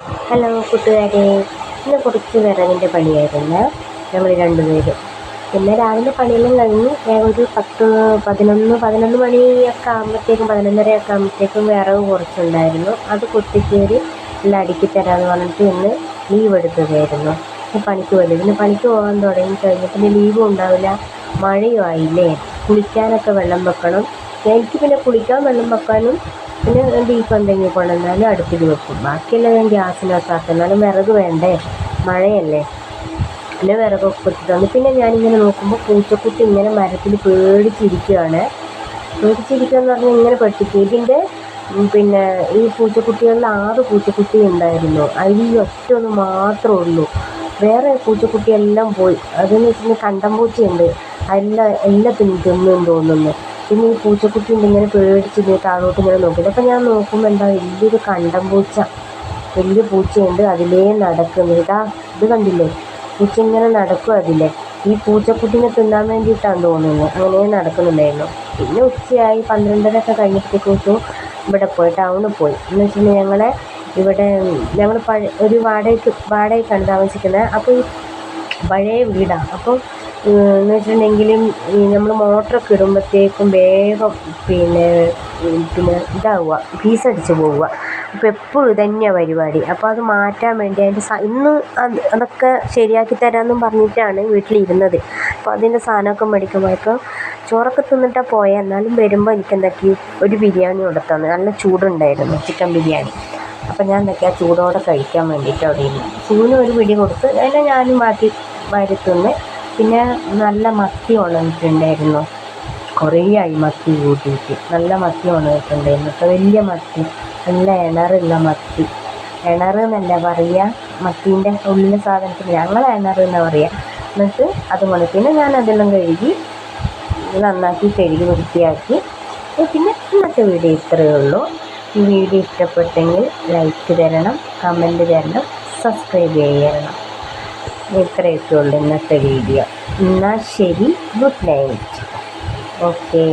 Hello കൂട്ടുകാരെ. ഇന്ന് കുറച്ച് വിറകിന്റെ പണിയായിരുന്നു. ഞങ്ങൾ രണ്ടുപേരും. പിന്നെ രാവിലെ പണിയെല്ലാം കഴിഞ്ഞ് ഒരു പത്ത് പതിനൊന്ന് പതിനൊന്ന് മണിയൊക്കെ ആകുമ്പോഴത്തേക്കും പതിനൊന്നരയൊക്കെ ആകുമ്പോഴത്തേക്കും വിറക് കുറച്ചുണ്ടായിരുന്നു. അത് കുട്ടിക്കേറി എല്ലാം അടുക്കി തരാമെന്ന് പറഞ്ഞിട്ട് ഇന്ന് ലീവ് എടുത്തതായിരുന്നു. പണിക്ക് പോയത് പിന്നെ പണിക്ക് പോകാൻ തുടങ്ങി കഴിഞ്ഞ് പിന്നെ ലീവും ഉണ്ടാവില്ല. മഴയും ആയില്ലേ? കുളിക്കാനൊക്കെ വെള്ളം വെക്കണം. എനിക്ക് പിന്നെ കുളിക്കാൻ വെള്ളം വെക്കാനും പിന്നെ ബീഫ് എന്തെങ്കിലും കൊണ്ടുവന്നാലും അടുപ്പിൽ വെക്കും. ബാക്കിയെല്ലാം ഞാൻ ഗ്യാസിനകത്താക്കും എന്നാലും വിറക് വേണ്ടേ? മഴയല്ലേ? പിന്നെ വിറകൊക്കെ കൊത്തി തന്നു. പിന്നെ ഞാനിങ്ങനെ നോക്കുമ്പോൾ പൂച്ചക്കുട്ടി ഇങ്ങനെ മരത്തിൽ പേടിച്ചിരിക്കുകയാണ് പേടിച്ചിരിക്കുകയെന്ന് പറഞ്ഞാൽ ഇങ്ങനെ പെട്ടിട്ട് ഇതിന്റെ പിന്നെ ഈ പൂച്ചക്കുട്ടികളിൽ ആറ് പൂച്ചക്കുട്ടി ഉണ്ടായിരുന്നു. അതിൽ ഒറ്റ ഒന്ന് മാത്രമേ ഉള്ളൂ. വേറെ പൂച്ചക്കുട്ടിയെല്ലാം പോയി. അതെന്ന് വെച്ചിട്ടുണ്ടെങ്കിൽ കണ്ടം പൂച്ചയുണ്ട്. എല്ലാം എല്ലാത്തിനും തിന്നും തോന്നുന്നു. പിന്നെ ഈ പൂച്ചക്കുട്ടി ഇങ്ങനെ പേടിച്ച് ഇങ്ങനെ താഴോട്ട് ഇങ്ങനെ നോക്കിയത് അപ്പം ഞാൻ നോക്കുമ്പോൾ എന്താ വലിയൊരു കണ്ടം പൂച്ച. വലിയ പൂച്ചയുണ്ട് അതിലേ നടക്കുന്നു. ഇതാ ഇത് കണ്ടില്ലേ? പൂച്ച ഇങ്ങനെ നടക്കും അതിലെ. ഈ പൂച്ചക്കുട്ടിനെ തിന്നാൻ വേണ്ടിയിട്ടാണ് തോന്നുന്നത് അങ്ങനെ നടക്കുന്നുണ്ടായിരുന്നു. പിന്നെ ഉച്ചയായി പന്ത്രണ്ടര ഒക്കെ കഴിഞ്ഞപ്പോഴത്തേക്കും ഇവിടെ പോയി ടൗണിൽ പോയി. എന്ന് വെച്ചിട്ടുണ്ടെങ്കിൽ ഞങ്ങളെ ഇവിടെ ഞങ്ങൾ പഴയ ഒരു വാടകയ്ക്ക് വാടകയ്ക്കാണ് താമസിക്കുന്നത്. അപ്പോൾ ഈ പഴയ വീടാണ് അപ്പം എന്ന് വെച്ചിട്ടുണ്ടെങ്കിലും നമ്മൾ മോട്ടറൊക്കെ ഇടുമ്പോഴത്തേക്കും വേഗം പിന്നെ പിന്നെ ഇതാവുക ഫീസടിച്ച് പോവുക. അപ്പോൾ എപ്പോഴും ഇതന്നെയാണ് പരിപാടി. അപ്പോൾ അത് മാറ്റാൻ വേണ്ടി അതിന്റെ ഇന്ന് അത് അതൊക്കെ ശരിയാക്കി തരാമെന്നും പറഞ്ഞിട്ടാണ് വീട്ടിലിരുന്നത്. അപ്പോൾ അതിന്റെ സാധനമൊക്കെ മേടിക്കുമ്പോഴേക്കും ചോറൊക്കെ തിന്നിട്ടാണ് പോയാൽ എന്നാലും വരുമ്പോൾ എനിക്ക് എന്താക്കി ഒരു ബിരിയാണി കൊടുത്തന്നു നല്ല ചൂടുണ്ടായിരുന്നു ചിക്കൻ ബിരിയാണി. അപ്പോൾ ഞാൻ എന്തൊക്കെയാ ചൂടോടെ കഴിക്കാൻ വേണ്ടിയിട്ട് അവിടെ ഇരുന്നു. സൂന് ഒരു പിടി കൊടുത്ത് അതിനെ ഞാനും ബാക്കി വാരി പിന്നെ നല്ല മത്തി ഉണങ്ങിയിട്ടുണ്ടായിരുന്നു കുറേ ആയി മത്തി കൂട്ടിയിട്ട്. നല്ല മത്തി ഉണങ്ങിയിട്ടുണ്ടായിരുന്നു അപ്പോൾ വലിയ മത്തി. നല്ല ഇണറുള്ള മത്തി. ഇണർ എന്നല്ല പറയുക മത്തീന്റെ ഉള്ളിലെ സാധനത്തിന് ഞങ്ങൾ ഇണർ എന്നാണ് പറയുക എന്നിട്ട് അത് കൊണ്ട് പിന്നെ ഞാൻ അതെല്ലാം കഴുകി നന്നാക്കി കഴുകി വൃത്തിയാക്കി. പിന്നെ ഇന്നത്തെ വീഡിയോ ഇത്രയേ ഉള്ളൂ. ഈ വീഡിയോ ഇഷ്ടപ്പെട്ടെങ്കിൽ ലൈക്ക് തരണം കമന്റ് തരണം സബ്സ്ക്രൈബ് ചെയ്യണം. ഇത്രയൊക്കെ ഉള്ളൂ ഇന്നത്തെ വീഡിയോ. എന്നാൽ ശരി ഗുഡ് നൈറ്റ്. ഓക്കേ.